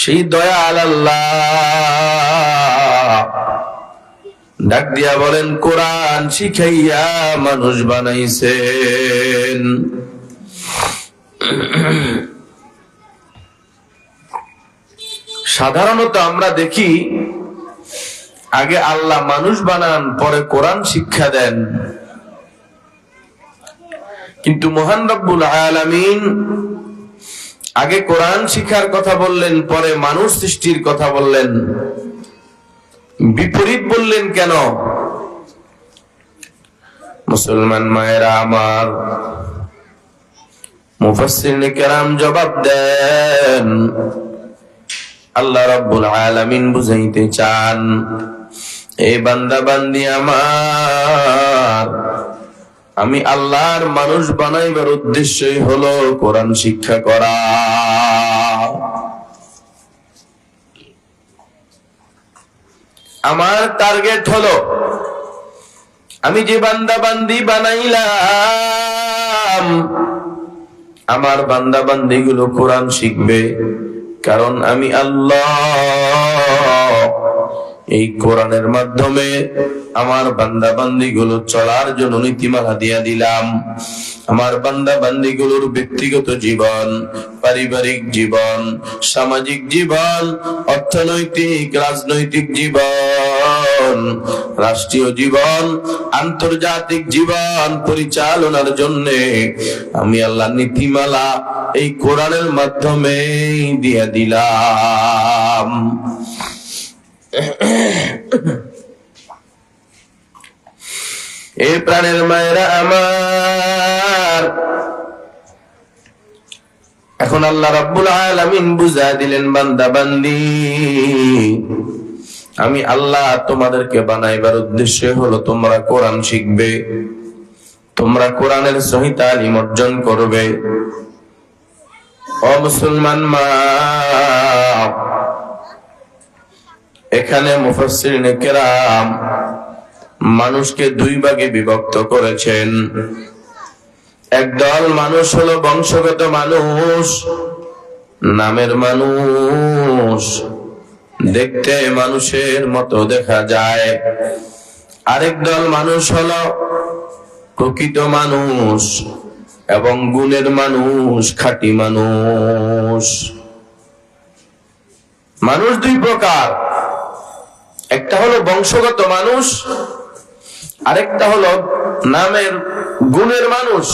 সেই দয়াল আল্লাহ। ডাক দিয়া বলেন, কোরআন শিখাইয়া মানুষ বানাইছেন। সাধারণত আমরা দেখি, আগে আল্লাহ মানুষ বানান, পরে কোরআন শিক্ষা দেন। কিন্তু মহান রব্বুল আলামিন আগে কোরআন শিখার কথা বললেন, পরে মানুষ সৃষ্টির কথা বললেন। বিপরীত বললেন কেন? মুসলমান মায়েরা আমার মুফাসসিরিন কেরাম জবাব দেন, আল্লাহ রাব্বুল আলামিন বুঝাইতে চান, এ বান্দা বান্দি আমার। আমি আল্লাহর মানুষ বানাইবার উদ্দেশ্যই হলো কোরআন শিক্ষা করা। আমার টার্গেট হলো, আমি যে বান্দা বান্দি বানাইলাম, আমার বান্দা বান্দি গুলো কোরআন শিখবে, কারণ আমি আল্লাহ। এই কোরআনের মাধ্যমে আমার বান্দা বান্দি গুলো চলার জন্য নীতিমালা দিয়া দিলাম। আমার বান্দা বান্দি গুলোর ব্যক্তিগত জীবন, পারিবারিক জীবন, সামাজিক জীবন, অর্থনৈতিক, রাজনৈতিক জীবন, রাষ্ট্রীয় জীবন, আন্তর্জাতিক জীবন পরিচালনার জন্য আমি আল্লাহ নীতিমালা এই কোরআনের মাধ্যমে দিয়া দিলাম। এই প্রাণের মায়েরা আমার। এখন আল্লাহ রাব্বুল আলামিন বুঝা দিলেন, বান্দা, বান্দি, আমি আল্লাহ তোমাদেরকে বানাইবার উদ্দেশ্য হলো তোমরা কোরআন শিখবে, তোমরা কোরআনের সহি তালিম অর্জন করবে। ও মুসলমান মা এখানে মুফাসসিরিন কেরাম মানুষকে দুই ভাগে বিভক্ত করেছেন। একদল মানুষ হলো বংশগত মানুষ, নামের মানুষ। দেখতে মানুষের মতো দেখা যায়। আরেক দল মানুষ হলো প্রকৃত মানুষ এবং গুণের মানুষ, খাঁটি মানুষ। মানুষ দুই প্রকার। একটা হলো বংশগত মানুষ, আরেকটা হলো নামের গুণের মানুষ।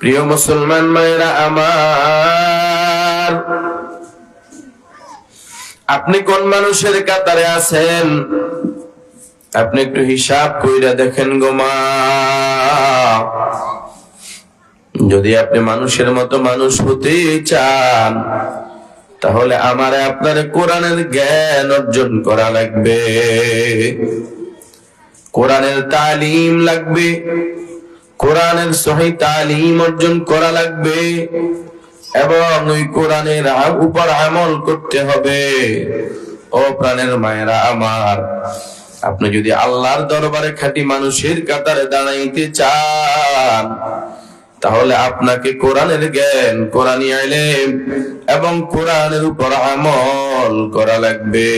প্রিয় মুসলমান মায়েরা আমার, আপনি কোন মানুষের কাতারে আছেন? আপনি একটু হিসাব কইরা দেখেন গো মা। যদি আপনি মানুষের মতো মানুষ হতে চান, তাহলে আমার আপনার কোরআনের জ্ঞান অর্জন করা লাগবে। কোরআনের তালিম লাগবে। কোরআনের সহি তালিম অর্জন করা লাগবে। এবং ওই কোরআনের উপর আমল করতে হবে। ও প্রাণের মায়েরা আমার, আপনি যদি আল্লাহর দরবারে খাঁটি মানুষের কাতারে দাঁড়াইতে চান তাহলে আপনাকে কোরআনের জ্ঞান কোরআনী এবং কোরআনের উপর আমল করা লাগবে।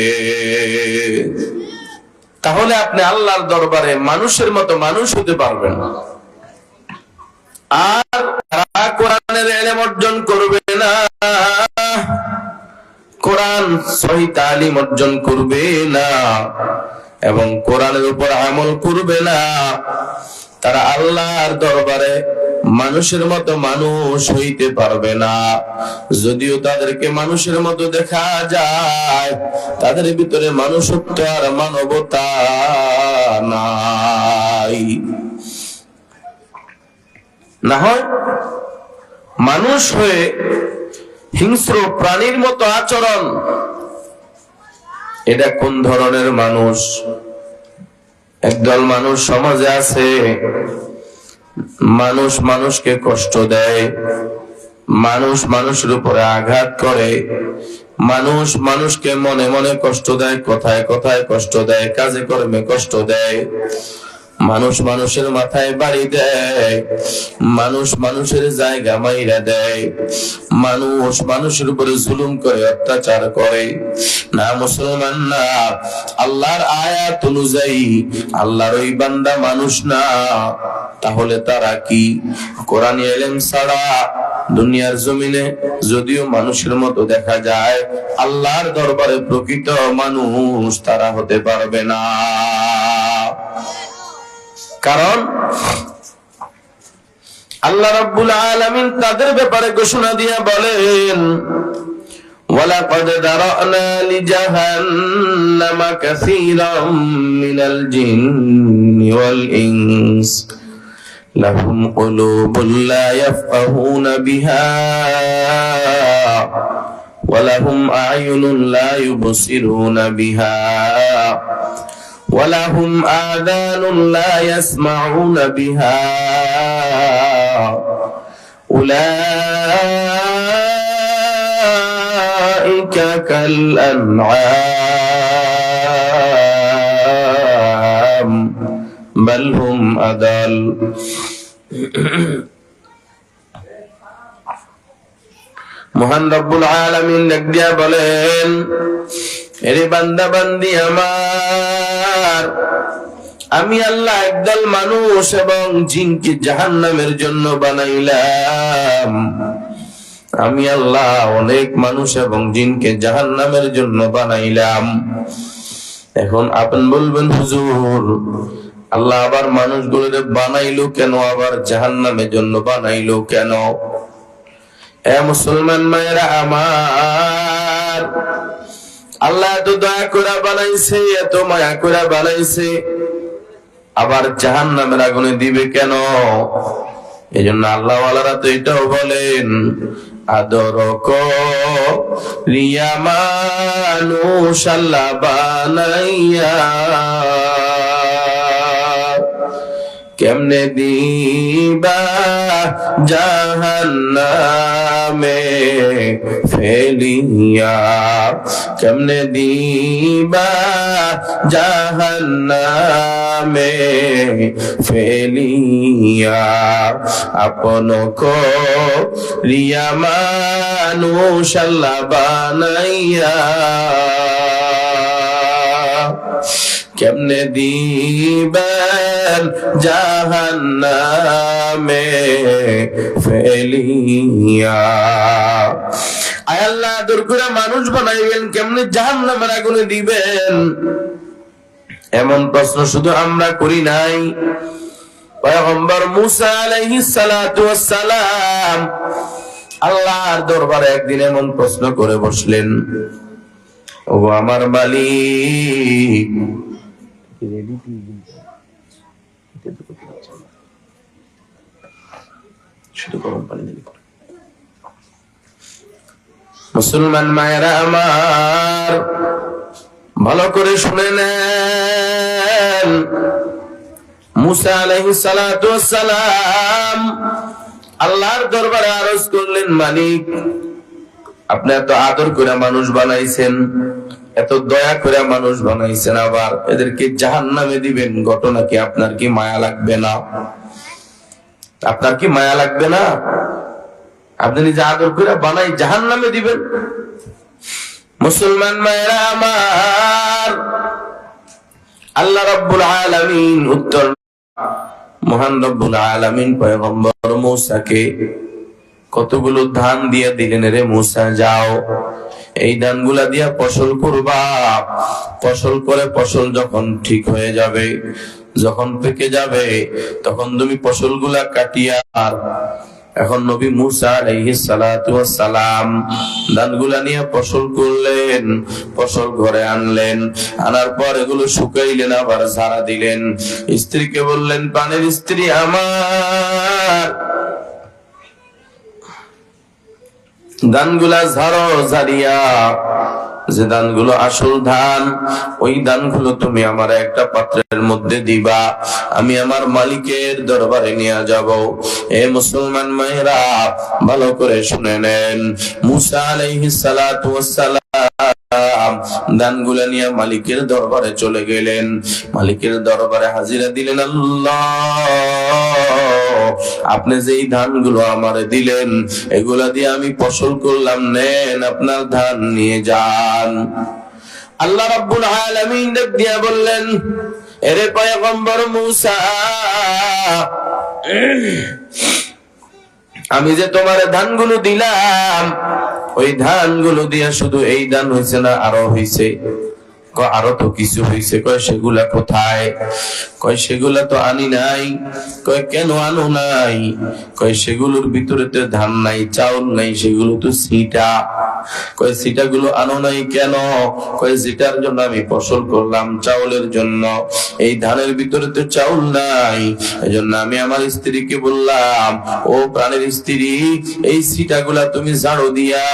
তাহলে আপনি আল্লাহর দরবারে মানুষের মতো মানুষ হতে পারবেন। আর তারা কোরআনের এলেম অর্জন করবে না। কোরআন সহি তালিম অর্জন করবে না এবং কোরআনের উপর আমল করবে না। তারা আল্লাহর দরবারে মানুষের মতো মানুষ হইতে পারবে না। যদিও তাদেরকে মানুষের মতো দেখা যায়, তাদের ভিতরে মানুষত্ব আর মানবতা নাই। না হয় মানুষ হয়ে হিংস্র প্রাণীর মতো আচরণ, এটা কোন ধরনের মানুষ? একদল মানুষ সমাজে আছে মানুষ মানুষকে কষ্ট দেয়, মানুষ মানুষের উপরে আঘাত করে, মানুষ মানুষকে মনে মনে কষ্ট দেয়, কথায় কথায় কষ্ট দেয়, কাজে কর্মে কষ্ট দেয়। মানুষ মানুষের মাথায় বাড়ি দেয়, মানুষ মানুষের জায়গা মাইরা দেয়, মানুষ মানুষের উপরে জুলুম করে, অত্যাচার করে। না মুসলমান না, আল্লাহর আয়াত অনুযায়ী আল্লাহর ওই বান্দা মানুষ না, তাহলে তারা কি? কোরআন এলেম ছাড়া দুনিয়ার জমিনে যদিও মানুষের মতো দেখা যায়, আল্লাহর দরবারে প্রকৃত মানুষ তারা হতে পারবে না। কারণ আল্লাহ রাব্বুল আলামিন তাদের ব্যাপারে ঘোষণা দিয়ে বলেন ولقد ذرأنا لجهنم كثيرا من الجن والإنس لهم قلوب لا يفقهون بها ولهم أعين لا يبصرون بها ولهم آذان لا يسمعون بها أولئك كالأنعام بل هم أضل মহান রব্বুল আলামিন ডাক দিয়া বলেন এরে বান্দা, বান্দি আমার। আমি আল্লাহ একদল মানুষ এবং জিনকে জাহান্নামের জন্য বানাইলাম। আমি আল্লাহ অনেক মানুষ এবং জিনকে জাহান্নামের জন্য বানাইলাম। এখন আপন বলবেন, হুজুর, আল্লাহ আবার মানুষগুলোরে বানাইলো কেন? আবার জাহান্নামের জন্য বানাইলো কেন? এ মুসলমান মায়েরা আমার। আল্লাহ এত দয়া করে বানাইছে, এত মায়া করে বানাইছে। আবার জাহান নামের আগুনে দিবে কেন? এই জন্য আল্লাহ তো এটাও বলেন, আদর রিয়া মানুষ আল্লাহ বানাইয়া কেমনে দিবা জাহান্নামে ফেলিয়া। কেমনে দিবা জাহান্নামে ফেলিয়া। আপন রিয়া মানুষ বানাইয়া কেমনে দিবেন জাহান্নামে ফেলিয়া? আল্লাহ, দূর করে মানুষ বানাইবেন কেমনে জাহান্নামের আগুনে দিবেন? এমন প্রশ্ন শুধু আমরা করি নাই। পয়গম্বর মুসা আলাইহিস সালাতু ওয়াস সালাম আল্লাহর দরবারে একদিন এমন প্রশ্ন করে বসলেন, ও আমার মালিক শুধু গরম পানি দিলে পরে। মুসলমান মায়েরা আমার, ভালো করে শুনে নেন। মুসা সালাতু সালাম আল্লাহর দরবারে আরজ করলেন, মালিক, আপনি এত আদর করে মানুষ বানাইছেন। এত দয়া করে মানুষ বানাইছেন আবার এদেরকে জাহান নামে দিবেন, ঘটনা কি আপনার কি মায়া লাগবে না? আপনার কি মায়া লাগবে না? আপনি নিজে আদর করে বানাই জাহান নামে দিবেন। মুসলমান মায়েরা আমার, আল্লাহ রব্বুল আলামিন উত্তর মহান রব্বুল আলামিন কতগুলো ধান দিয়ে দিলেন রে মুসা, যাও। এই ধানগুলা দিয়া ফসল করবা। ফসল করে ফসল যখন ঠিক হয়ে যাবে, যখন পেকে যাবে, তখন তুমি ফসলগুলা কাটিয়া আর এখন নবী মুসা ওয়াস সালাম ধানগুলা নিয়ে ফসল করলেন, ফসল ঘরে আনলেন, আনার পর এগুলো শুকাইলেন, আবার ঝাড়া দিলেন। স্ত্রীকে বললেন, পানের স্ত্রী আমার। ধানগুলা ঝাড়ো ঝাড়িয়া। যে দানগুলো আসল ধান, ওই দানগুলো তুমি আমার একটা পাত্রের মধ্যে দিবা। আমি আমার মালিকের দরবারে নিয়ে যাব। এ মুসলমান মেয়েরা, ভালো করে শুনে নেন। মুসা আলাইহিস সালাতু ওয়াস দানগুলা মালিকের দরবারে চলে গেলেন। মালিকের দরবারে হাজিরা দিলেন আল্লাহ। আপনি যেই ধানগুলো আমারে দিলেন, এগুলা দিয়ে আমি ফসল করলাম, নেন আপনার ধান নিয়ে যান। আল্লাহ রাব্বুল আলামিন ডাক দিয়া বললেন, এরে পয়গম্বর মূসা, আমি যে তোমার ধানগুলো দিলাম ওই ধানগুলো দিয়ে শুধু এই ধান হয়েছে না আরও হয়েছে। আরও তো কিছু হয়েছে কয়, সেগুলা কোথায়? কয়, সেগুলা তো আনি নাই। কয়, কেন আনো নাই? কয়, সেগুলোর ভিতরে তো ধান নাই, চাউল নাই, সেগুলো তো সিটা কয় সিটা গুলো আনো নাই কেন? কয়, যেটার জন্য আমি ফসল করলাম চাউলের জন্য। এই ধানের ভিতরে তো চাউল নাই। এই জন্য আমি আমার স্ত্রীকে বললাম, ও প্রাণের স্ত্রী, এই সিটা গুলা তুমি ঝাড়ু দিয়া,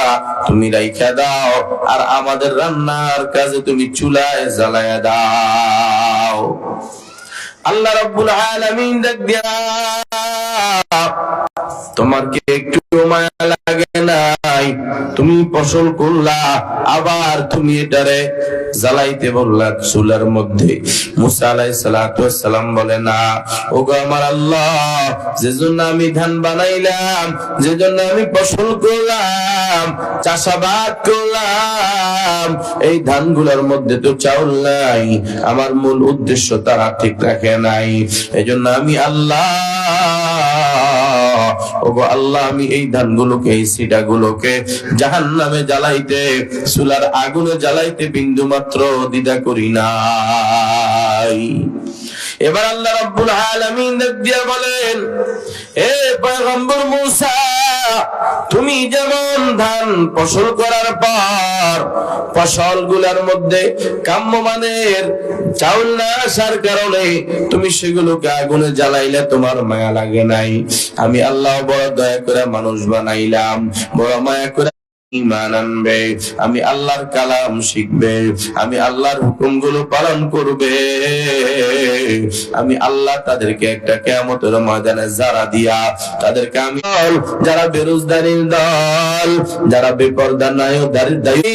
তুমি রাইখা দাও। আর আমাদের রান্নার কাজে তুমি চুলায় জ্বালায় দাও। আল্লাহ রব্বুল আলামিন দেখ দিয়া তোমার কি লাগে নাই। তুমি ফসল করলা, আবার তুমি এটারে জ্বালাইতে বললা। চুলার মধ্যে মুসা সালাতু সালাম বলে, না আমার আল্লাহ যে জন্য আমি ধান বানাইলাম যে জন্য আমি ফসল করলাম, চাষাবাদ করলাম, এই ধানগুলোর মধ্যে তো চাউল নাই। আমার মূল উদ্দেশ্য তারা ঠিক রাখে নাই। এজন্য আমি আল্লাহ আল্লাহ, আমি এই ধানগুলোকে, এই জাহান নামে জ্বালাইতে, চুলার আগুনে জ্বালাইতে বিন্দু মাত্র দ্বিধা করি নাই। এবার আল্লাহ রব্বুল আলামিন দিয়া বলেন, এ পয়গম্বর মূসা তুমি যেমন ধান ফসল করার পর ফসলগুলার মধ্যে কাম্য মানের চাউল না আসার কারণে তুমি সেগুলোকে আগুনে জ্বালাইলে তোমার মায়া লাগে নাই। আমি আল্লাহ বড় দয়া করে মানুষ বানাইলাম, বড় মায়া করে ইমান আনবে আমি আল্লাহর কালাম শিখবে, আমি আল্লাহর হুকুমগুলো পালন করবে। আমি আল্লাহ তাদেরকে একটা কেয়ামতের ময়দানে যারা দিয়া তাদেরকে আমি যারা বেরোজগারির দল, যারা বেপরদা নায়ক দায়ী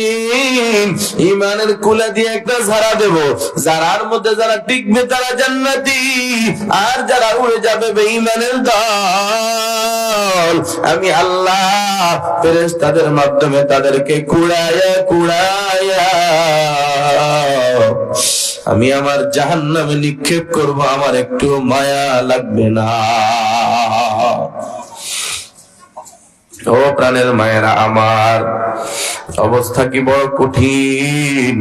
ইমানের কুলে দিয়ে একটা ঝাড়া দেব। যারার মধ্যে যারা টিকবে তারা জান্নাতি, আর যারা উড়ে যাবে বেঈমানের দল। আমি আল্লাহ ফেরেশতাদের মাধ্যমে তাদেরকে কুড়ায়া কুড়ায়া। আমি আমার জাহান নামে নিক্ষেপ করব, আমার একটু মায়া লাগবে না। ও প্রাণের মায়েরা আমার অবস্থা কি বড় কঠিন?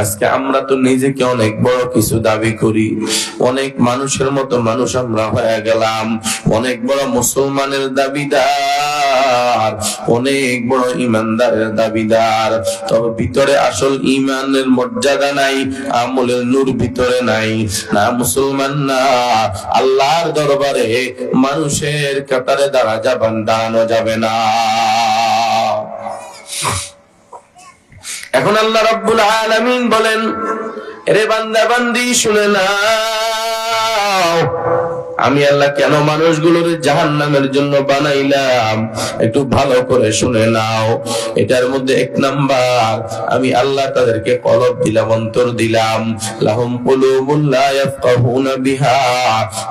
আজকে আমরা তো নিজেকে অনেক বড় কিছু দাবি করি। অনেক মানুষের মতো মানুষ আমরা হয়ে গেলাম। অনেক বড় মুসলমানের দাবিদার, অনেক বড় ইমানদারের দাবিদার। তবে ভিতরে আসল ইমানের মর্যাদা নাই, আমলের নূর ভিতরে নাই। না মুসলমান, না আল্লাহর দরবারে মানুষের কাতারে দাঁড়া যাবান দাঁড়ানো যাবে না। এখন আল্লাহ রব্বুল আলামিন বলেন রে বান্দা বান্দি শুনে নাও। আমি আল্লাহ কেন মানুষগুলোর জাহান নামের জন্য বানাইলাম? একটু ভালো করে শুনে নাও। এটার মধ্যে এক নাম্বার, আমি আল্লাহ তাদেরকে কলব দিলাম, অন্তর দিলাম। লাহুম বিহা।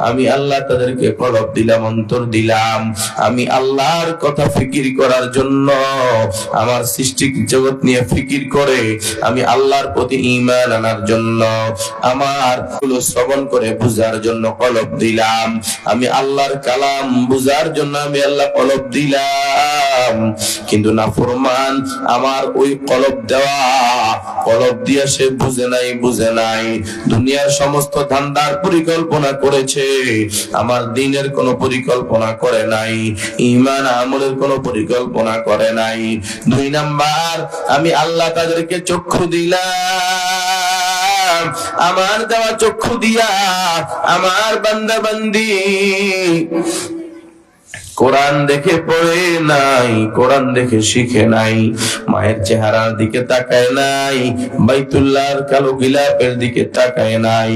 আমি আল্লাহ তাদেরকে কলব দিলাম, অন্তর দিলাম। আমি আল্লাহর কথা ফিকির করার জন্য আমার সৃষ্টি জগৎ নিয়ে ফিকির করে আমি আল্লাহর প্রতি ঈমান আনার জন্য আমার শ্রবণ করে বুঝার জন্য কলব দিলাম। আমি আল্লাহর কালাম বুঝার জন্য আমি আল্লাহ কলব দিলাম। কিন্তু না ফরমান আমার ওই কলব দেওয়া, কলব দিয়ে সে বুঝে নাই বুঝে নাই। দুনিয়ার সমস্ত ধান্দার পরিকল্পনা করেছে, আমার দিনের কোনো পরিকল্পনা করে নাই ইমান আমলের কোনো পরিকল্পনা করে নাই। দুই নাম্বার, আমি আল্লাহ তাদেরকে চক্ষু দিলাম। আমার দেওয়া চক্ষু দিয়া আমার বান্দা বান্দি কোরআন দেখে পড়ে নাই, কোরআন দেখে শিখে নাই, মায়ের চেহারার দিকে তাকায় নাই, বাইতুল্লাহর কালো গিলাপের দিকে তাকায় নাই,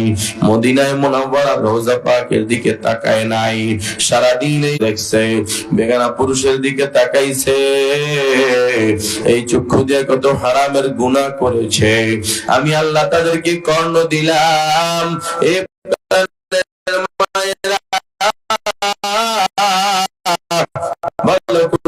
মদিনায় মোনাব্বরা রোজা পাকের দিকে তাকায় নাই, সারাদিন দেখছে, বেগানা পুরুষের দিকে তাকাইছে, এই চক্ষু দিয়ে কত হারামের গুনাহ করেছে, আমি আল্লাহ তাদেরকে কর্ণ দিলাম, এ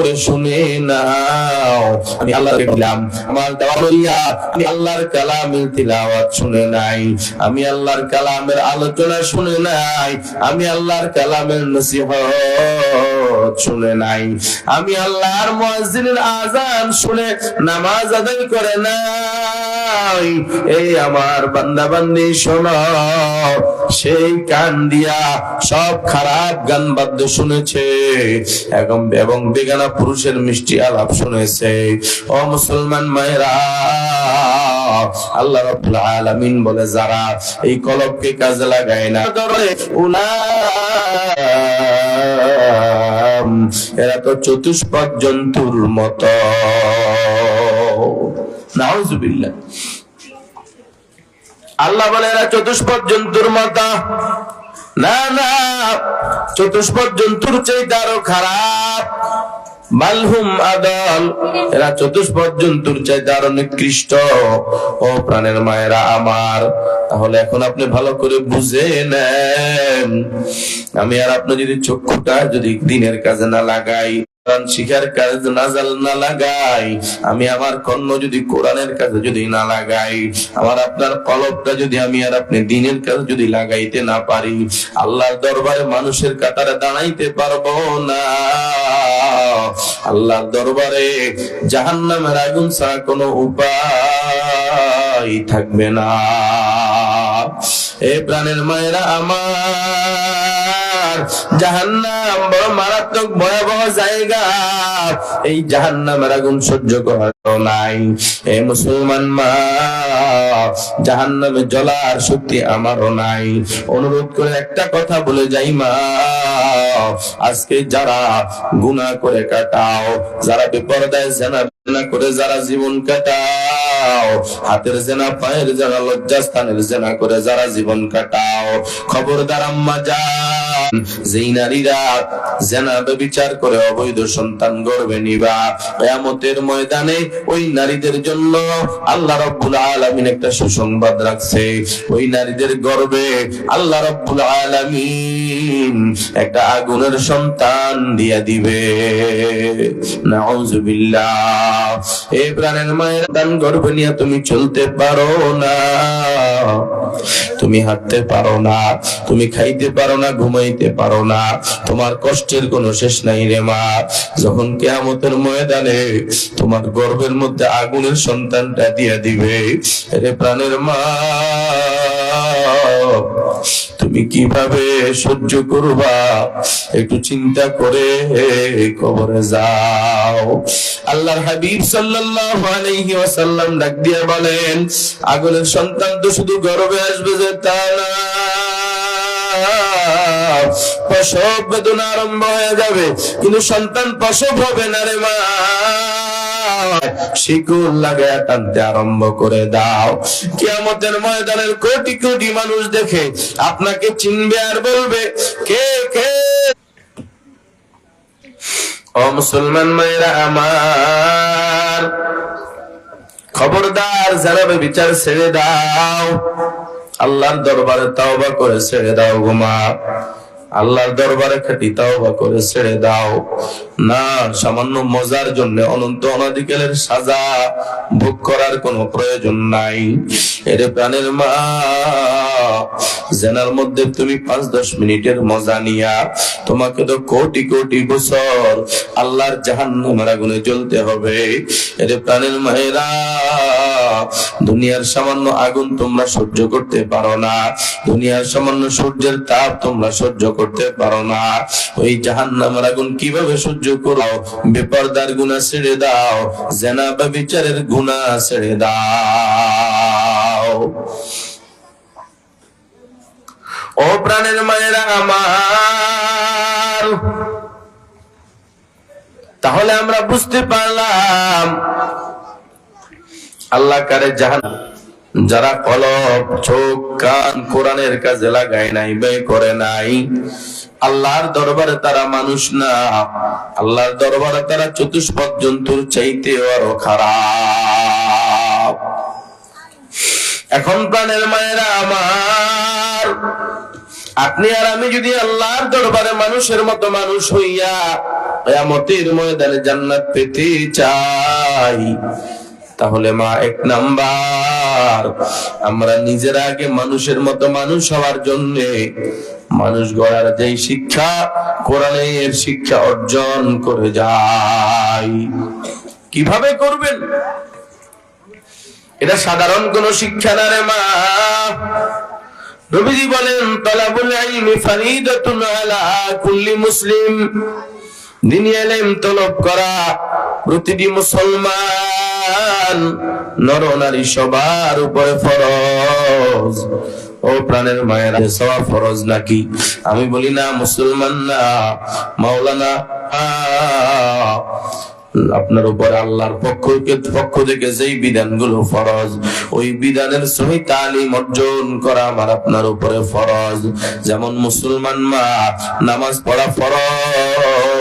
করে শুনে নাও। আমি আল্লাহকে দিলাম আমার দেওয়া বলিয়া আমি আল্লাহর কালামের তিলাওয়াত শুনে নাই। আমি আল্লাহর কালামের আলোচনা শুনে নাই। আমি আল্লাহর কালামের নসিহত শুনে নাই। আমি আল্লাহর মুয়াজ্জিনের আজান শুনে নামাজ আদায় করে নাই। এই আমার বান্দা বান্দি সেই কান দিয়া সব খারাপ গান বাদ্য শুনেছে। এবং এবং বেগানা পুরুষের মিষ্টি আলাপ শুনেছে। ও মুসলমান মায়েরা, আল্লাহ রাব্বুল আলামিন বলে, যারা এই কলবকে কাজে লাগায় না এরা তো চতুষ্পদ জন্তুর মতো। আল্লাহ বলে, এরা চতুষ্পদ জন্তুর মতো। না না চতুষ্পদ জন্তুর চাইতে আরও খারাপ। মালহুম আদল, এরা চতুষ্পদ জন্তুর নিকৃষ্ট। ও প্রাণের মায়েরা আমার, তাহলে এখন আপনি ভালো করে বুঝে নেন। আমি আর আপনি যদি চক্ষুটা যদি দিনের কাজে না লাগাই শিখার কাজে নাজাল না লাগাই, আমি আমার কর্ণ যদি কোরআনের কাজে যদি না লাগাই, আমার আপনার কলবটা যদি আমি আর আপনি দিনের কাজে যদি লাগাইতে না পারি, আল্লাহর দরবারে মানুষের কাতারে দাঁড়াইতে পারব না। আল্লাহর দরবারে জাহান্নামের আগুন ছাড়া কোনো উপায় থাকবে না। এ প্রাণের মায়েরা আমার জাহান্নাম বড় মারাত্মক ভয়াবহ জায়গা। এই জাহান্নামের আগুন সহ্য নাই। এ মুসলমান মা, জাহান্নামে জ্বলার শক্তি আমারও নাই। অনুরোধ করে একটা কথা বলে যাই মা, আজকে যারা করে কাটাও, যারা জেনা করে যারা জীবন কাটাও, হাতের জেনা, পায়ের জেনা, লজ্জাস্থানের জেনা করে যারা জীবন কাটাও, খবরদার আম্মা যান। যেই নারীরা বিচার করে অবৈধ সন্তান নিবা। কেয়ামতের ময়দানে ওই নারীদের জন্য আল্লাহ রব্বুল আলামিন একটা সুসংবাদ রাখছে। ওই নারীদের গর্বে আল্লাহ রব্বুল আলামিন একটা আগুনের সন্তান দিয়া দিবে। নাউজুবিল্লাহ। এ প্রাণের মায়ের দান নিয়ে তুমি চলতে পারো না। তুমি হাঁটতে পারো না। তুমি খাইতে পারো না, ঘুমাইতে পারো না। তোমার কষ্টের কোনো শেষ নাই রে মা। যখন কেয়ামতের ময়দানে তোমার গর্ভের মধ্যে আগুনের সন্তানটা দিয়ে দিবে, রে প্রাণের মা, তুমি কীভাবে সহ্য করবা? একটু চিন্তা করে কবরে যাও। আল্লাহর হাবিব সাল্লাল্লাহু আলাইহি ওয়াসাল্লাম ডাক দিয়ে বলেন, আগুনের সন্তান তো শুধু গর্বে আসবে যে তা না। প্রসব বেদনা আরম্ভ হয়ে যাবে। কিন্তু সন্তান প্রসব হবে না রে মা। শিকুল লাগায় টানতে আরম্ভ করে দাও। কিয়ামতের ময়দানের কোটি কোটি মানুষ দেখে আপনাকে চিনবে আর বলবে, কে কে? ও মুসলমান মায়েরা আমার, খবরদার যারা বিচার ছেড়ে দাও। আল্লাহর দরবারে তাওবা করে ছেড়ে দাও ঘুমা আল্লাহর দরবারে খাটি তাওবা করে ছেড়ে দাও। না, সামান্য মজার জন্য অনন্ত অনাদিকালের সাজা ভোগ করার কোনো প্রয়োজন নাই। এর প্রাণের মা, জেনার মধ্যে তুমি পাঁচ দশ মিনিটের মজা নিয়া, তোমাকে তো কোটি কোটি বছর আল্লাহর জাহান্নামের আগুনে জ্বলতে হবে। এর প্রাণের মায়েরা দুনিয়ার সামান্য আগুন তোমরা সহ্য করতে পারো না। দুনিয়ার সামান্য সূর্যের তাপ তোমরা সহ্য করতে পারো না। ওই জাহান্নামের আগুন কীভাবে সহ্য করো? বেপরদার গুণা ছেড়ে দাও, জেনা বা বিচারের গুণা ছেড়ে দাও। ও প্রাণের মায়েরা আমার, তাহলে আমরা বুঝতে পারলাম আল্লাহ কারে জাহান যারা কলব, চোখ, কান কোরআনের কাজে লাগায় নাই, ব্যয় করে নাই। আল্লাহর দরবারে তারা মানুষ না। আল্লাহর দরবারে তারা চতুষ্পদ জন্তুর চাইতে আরও খারাপ। এখন প্রাণের মায়েরা আমার, আপনি আর আমি যদি আল্লাহর দরবারে মানুষের মতো মানুষ হইয়া ময়দানে জান্নাত পেতে চাই তাহলে মা, এক নাম্বার। আমরা নিজেরা আগে মানুষের মতো মানুষ হওয়ার জন্য মানুষ গড়ার যেই শিক্ষা কোরআনের শিক্ষা অর্জন করে যাই। কীভাবে করবেন? এটা সাধারণ কোন শিক্ষা না রে মা। নবীজি বলেন, তালাবুল ইলমি ফারিদাতুন আলা কুল্লি মুসলিম। দিনী ইলম তলব করা প্রতিটি মুসলমান। নর নারী সবার উপরে ফরজ। ও প্রাণের মায়ের সওয়া ফরজ নাকি? আমি বলি না, মুসলমান না, মাওলানা আপনার উপর আল্লাহর পক্ষ পক্ষ থেকে যেই বিধানগুলো ফরজ, ওই বিধানের সহি তালিম অর্জন করা আমার আপনার উপরে ফরজ। যেমন মুসলমান মা, নামাজ পড়া ফরজ।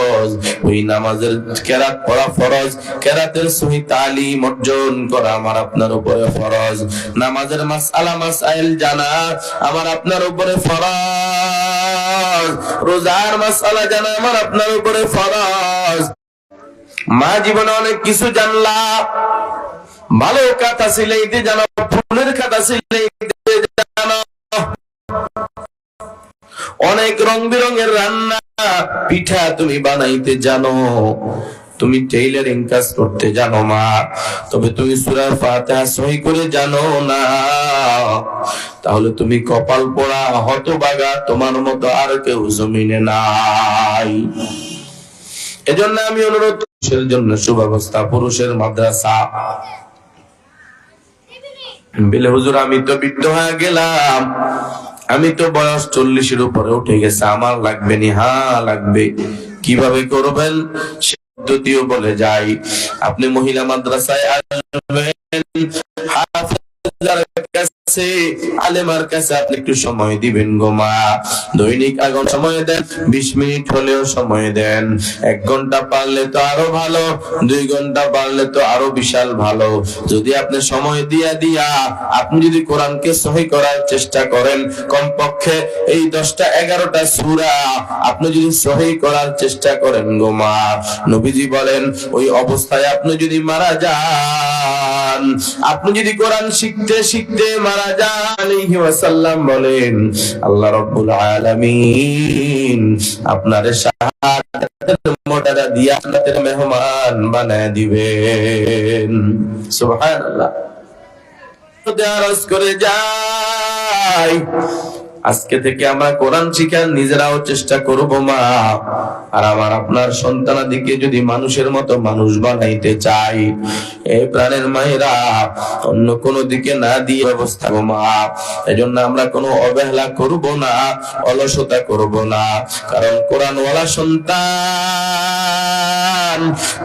ওই নামাজের কেরাত পড়া ফরজ। কেরাতের সহি তালিম অর্জন করা আমার আপনার উপরে ফরজ। নামাজের মাসআলা মাসাইল জানা আমার আপনার উপরে ফরজ। রোজার মাসআলা জানা আমার আপনার উপরে ফরজ। মা জীবনে অনেক কিছু জানলা ভালো কাটা সিলাইতে জানো ফুলের কাটা সিলাইতে জানো। অনেক রং বেরঙের রান্না পিঠা তুমি বানাইতে জানো, তুমি টেইলারিং কাজ করতে জানো মা, তবে তুমি সূরা ফাতিহা সহি করে জানো না। তাহলে তুমি কপাল পোড়া হতবাগা, তোমার মতো আর কেউ জমিনে নাই। এজন্য আমি অনুরোধ পুরুষের জন্য সুব্যবস্থা, পুরুষের মাদ্রাসা। বিলে, হুজুর, আমি তো বৃদ্ধ হয়ে গেলাম। আমি তো বয়স চল্লিশের উপরে উঠে গেছে, আমার লাগবে নি? হা, লাগবে। কীভাবে করবেন? পদ্ধতিও বলে যাই। আপনি মহিলা মাদ্রাসায় আসবেন কাছে, আলেমার কাছে আপনি একটু সময় দিবেন গো মা। দৈনিক আগুন সময় দেন, বিশ মিনিট হলেও সময় দেন। এক ঘণ্টা পারলে তো আরও ভালো, দুই ঘণ্টা পারলে তো আরও বিশাল ভালো। যদি আপনি সময় দিয়া দিয়া আপনি যদি কোরআনকে সহি করার চেষ্টা করেন, কমপক্ষে এই দশটা এগারোটা সুরা আপনি যদি সহি করার চেষ্টা করেন গো মা। নবীজি বলেন, ওই অবস্থায় আপনি যদি মারা যান, আপনি যদি কোরআন শিখতে শিখতে মারা যান আলাইহি বলেন, আল্লাহ রাব্বুল আলামিন আপনার শাহাদাতের দিয়ে মেহমান বানায় দিবেন। সুবহানাল্লাহ। আরজ করে যাই আজকে থেকে আমরা কোরআন শিখার নিজেরাও চেষ্টা করব, মা। আর আমার আপনার সন্তানাদিকে যদি মানুষের মতো মানুষ বানাইতে চাই এই প্রাণের মায়েরা, অন্য কোনো দিকে না দিয়ে করব মা। এজন্য আমরা কোনো অবহেলা করব না, অলসতা করব না। কারণ কোরআনওয়ালা সন্তান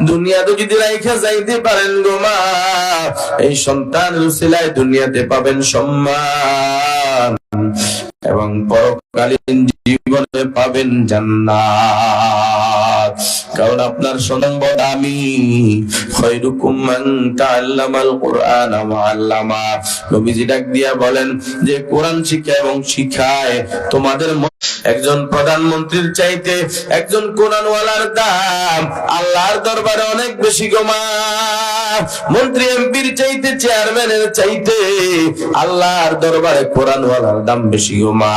দুনিয়াতে যদি রাইখা যাইতে পারেন গো, মা, এই সন্তান রুসিলায় দুনিয়াতে পাবেন সম্মান। এবং পরকালীন জীবনে পাবেন জান্নাত। কারণ আপনার সম্পদ আমি। খৈরুকুম মান তাআল্লামাল কুরআন ওয়া আল্লামা। নবীজি ডাক দিয়া বলেন, যে কোরআন শিক্ষা এবং শিখায় তোমাদের একজন প্রধানমন্ত্রীর চাইতে একজন কোরআনওয়ালার দাম আল্লাহর দরবারে অনেক বেশি গোমা মন্ত্রী এমপির চাইতে, চেয়ারম্যানের চাইতে আল্লাহর দরবারে কোরআনওয়ালার দাম বেশি গোমা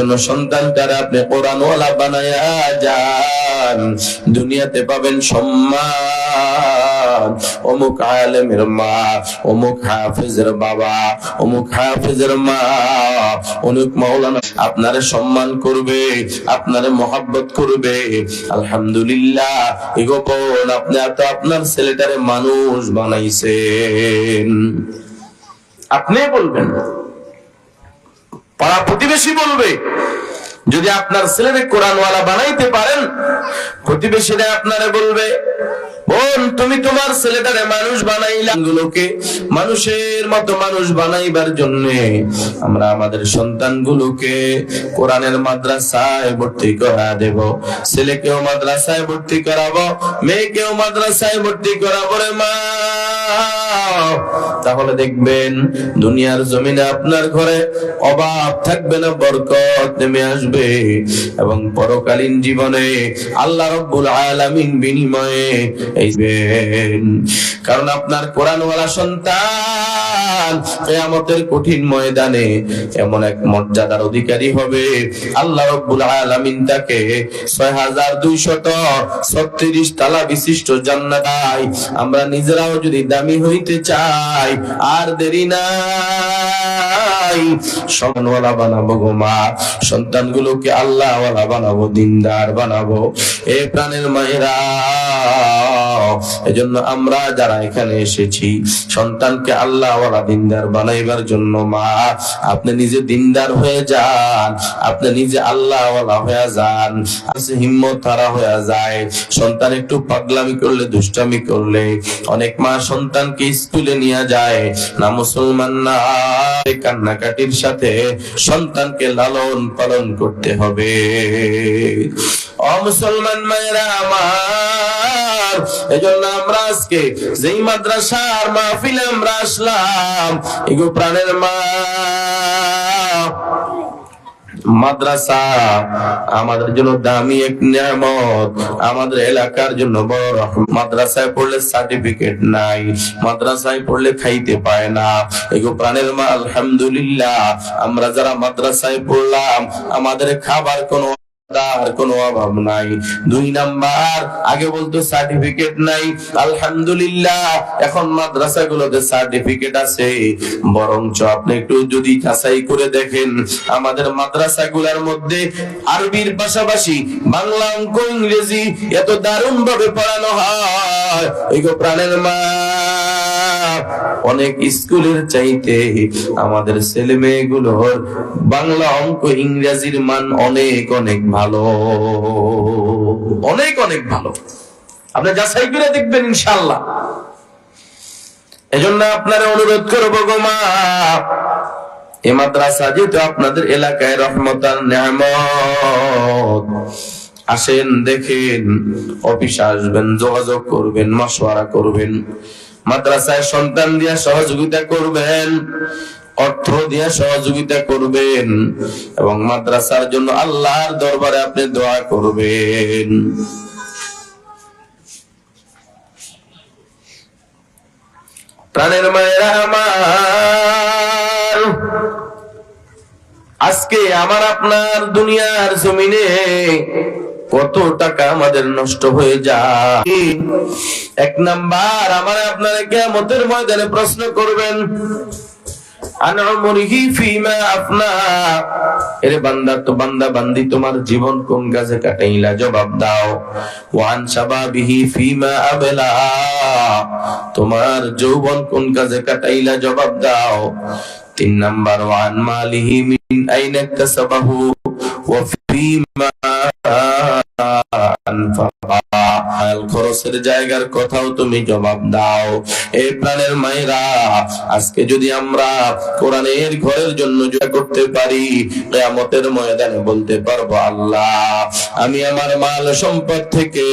এজন্য সন্তানটারে আপনি কোরআনওয়ালা বানায়া যান, দুনিয়াতে পাবেন সম্মান। অমুক আলেমের মা, অমুক হাফেজের বাবা, অমুক হাফেজের মা, অমুক মাওলানা আপনারে সম্মান করবে, আপনারে মহাব্বত করবে। আলহামদুলিল্লাহ এগো বোন আপনি তো আপনার ছেলেটারে মানুষ বানাইছেন। আপনি বলবেন। পাড়া প্রতিবেশী বলবে, যদি আপনার ছেলেরে কোরআনওয়ালা বানাইতে পারেন, প্রতিবেশীরা আপনারে বলবে, বোন, তুমি তোমার ছেলেটারে মানুষ বানাইলা। গুলোকে মানুষের মতো মানুষ বানাইবার জন্য আমরা আমাদের সন্তানগুলোকে কোরআনের মাদ্রাসায় ভর্তি করা দেব। ছেলেকেও মাদ্রাসায় ভর্তি করাবো, মেয়েকেও মাদ্রাসায় ভর্তি করাবো রে মা। তাহলে দেখবেন দুনিয়ার জমিনে আপনার ঘরে অভাব থাকবে না, বরকত নেমে আসবে। এবং পরকালীন জীবনে আল্লাহ রব্বুল আলামিন বিনিময়ে কারণ আপনার কোরআনওয়ালা সন্তান কিয়ামতের কঠিন ময়দানে এমন এক মর্যাদার অধিকারী হবে। আল্লাহ রব্বুল আলামিন তাকে 6236 তালা বিশিষ্ট জান্নাতায় আমরা নিজেরাও যদি দামি হইতে চাই আর দেরি নাই সমানওয়ালা বানাবো গো মা, সন্তানগুলোকে আল্লাহওয়ালা বানাবো, দিনদার বানাবো। এ প্রাণের মায়েরা, এজন্য আমরা যারা এখানে এসেছি, সন্তানকে আল্লাহওয়ালা দিনদার বানাইবার জন্য মা, আপনি নিজে দিনদার হয়ে যান, আপনি নিজে আল্লাহওয়ালা হয়ে যান হিম্মত হারা হয়ে যায়। সন্তান একটু পাগলামি করলে, দুষ্টামি করলে, অনেক মা সন্তানকে স্কুলে নিয়ে যায়, না মুসলমান না এই কান্নাকাটির সাথে সন্তানকে লালন পালন করতে হবে। অমুসলমান মায়েরা আমার, এজন্য আমরা আজকে যেই মাদ্রাসার মাহফিলে আমরা আসলাম, এগো প্রাণের মা মাদ্রাসা আমাদের জন্য দামি এক নিয়ামত। আমাদের এলাকার জন্য বড়। মাদ্রাসায় পড়লে সার্টিফিকেট নাই, মাদ্রাসায় পড়লে খাইতে পায় না। এগো প্রাণের মা আলহামদুলিল্লাহ। আমরা যারা মাদ্রাসায় পড়লাম, আমাদের খাবার কোনো তার কোনো অভাব নাই। দুই নাম্বার, আগে বলতো সার্টিফিকেট নাই। আলহামদুলিল্লাহ, এখন মাদ্রাসাগুলোতে সার্টিফিকেট আছে। বরঞ্চ আপনি একটু যদি যাচাই করে দেখেন, আমাদের মাদ্রাসাগুলোর মধ্যে আরবির পাশাপাশি বাংলা অঙ্ক, ইংরেজি এত দারুণ ভাবে পড়ানো হয়। গো প্রাণের মা অনেক স্কুলের চাইতে আমাদের ছেলে মেয়েগুলোর বাংলা অঙ্ক ইংরেজির মান অনেক অনেক ভালো। অনেক অনেক ভালো। যাচাই করে দেখবেন ইনশাল্লাহ আপনার অনুরোধ করব গো এ মাদ্রাসা যেহেতু আপনাদের এলাকায় রহমতার নিয়ামত, আসেন দেখেন, অফিসে আসবেন, যোগাযোগ করবেন মশওয়ারা করবেন। মাদ্রাসায় সন্তান দিয়া সহযোগিতা করবেন, অর্থ দিয়া সহযোগিতা করবেন এবং মাদ্রাসার জন্য আল্লাহর দরবারে আপনি দোয়া করবেন। প্রাণের মায়েরা আমার, আজকে আমার আপনার দুনিয়ার জমিনে কত টাকা আমাদের নষ্ট হয়ে যায়। এক নাম্বার, আমার আপনারা কেমতের ময়দানে প্রশ্ন করবেন তোমার কোন কাজে কাটাইলা? জবাব দাও, ওয়ান ফিমা তোমার যৌবন কোন কাজে কাটাইলা? জবাব দাও, তিন নাম্বার, ওয়ান মালিহি মিন আইনা কাসাবাহু ওয়া ফিমা খরচের জায়গার কথাও তুমি জবাব দাও। এই প্রাণের মায়েরা, আজকে যদি আমরা কোরআনের ঘরের জন্য জয় করতে পারি, কেয়ামতের ময়দানে বলতে পারব, আল্লাহ, আমি আমার মাল সম্পদ থেকে,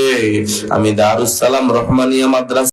আমি দারুস সালাম রহমানিয়া মাদ্রাসা